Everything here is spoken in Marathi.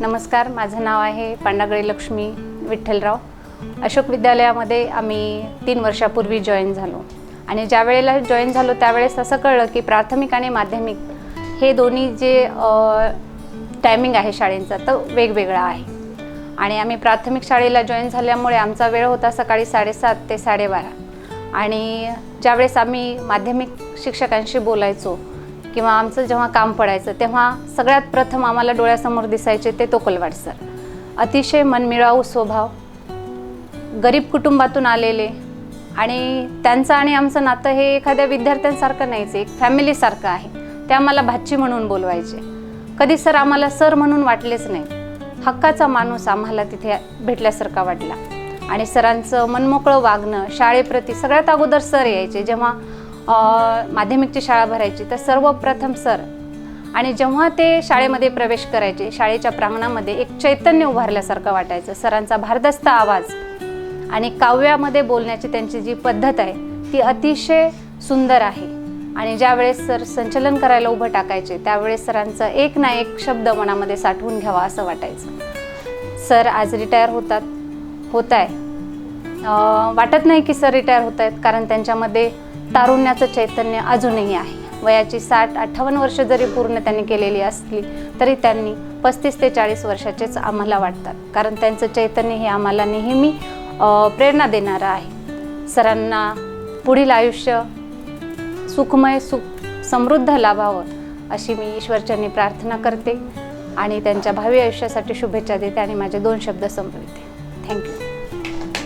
नमस्कार माझं नाव आहे पांडागळे लक्ष्मी विठ्ठलराव. अशोक विद्यालयामध्ये आम्ही तीन वर्षापूर्वी जॉईन झालो. आणि ज्या वेळेला जॉईन झालो त्यावेळेस असं कळलं की प्राथमिक आणि माध्यमिक हे दोन्ही जे टायमिंग आहे शाळेंचा तो वेगवेगळा आहे. आणि आम्ही प्राथमिक शाळेला जॉईन झाल्यामुळे आमचा वेळ होता सकाळी साडेसात ते साडेबारा. आणि ज्यावेळेस आम्ही माध्यमिक शिक्षकांशी बोलायचो किंवा आमचं जेव्हा काम पडायचं तेव्हा सगळ्यात प्रथम आम्हाला डोळ्यासमोर दिसायचे ते तोकलवाड सर. अतिशय मनमिळावू स्वभाव गरीब कुटुंबातून आलेले आणि त्यांचं आणि आमचं नातं हे एखाद्या विद्यार्थ्यांसारखं नाहीच एक फॅमिलीसारखं आहे. ते आम्हाला भाची म्हणून बोलवायचे. कधी सर आम्हाला सर म्हणून वाटलेच नाही. हक्काचा माणूस आम्हाला तिथे भेटल्यासारखा वाटला. आणि सरांचं मनमोकळं वागणं शाळेप्रती सगळ्यात अगोदर सर यायचे जेव्हा माध्यमिकची शाळा भरायची तर सर्वप्रथम सर. आणि जेव्हा ते शाळेमध्ये प्रवेश करायचे शाळेच्या प्रांगणामध्ये एक चैतन्य उभारल्यासारखं वाटायचं सरांचा भारदस्त आवाज आणि काव्यामध्ये बोलण्याची त्यांची जी पद्धत आहे ती अतिशय सुंदर आहे. आणि ज्यावेळेस सर संचलन करायला उभं टाकायचे त्यावेळेस सरांचा एक ना एक शब्द मनामध्ये साठवून घ्यावा असं वाटायचं. सर आज रिटायर होतात होत आहे वाटत नाही की सर रिटायर होत आहेत कारण त्यांच्यामध्ये तारुण्याचं चैतन्य अजूनही आहे. वयाची साठ अठ्ठावन्न वर्ष जरी पूर्ण त्यांनी केलेली असली तरी त्यांनी पस्तीस ते चाळीस वर्षाचेच आम्हाला वाटतात. कारण त्यांचं चैतन्य हे आम्हाला नेहमी प्रेरणा देणारं आहे. सरांना पुढील आयुष्य सुखमय सुख समृद्ध लाभावं अशी मी ईश्वरचरणी प्रार्थना करते आणि त्यांच्या भावी आयुष्यासाठी शुभेच्छा देते आणि माझे दोन शब्द संपविते. थँक्यू.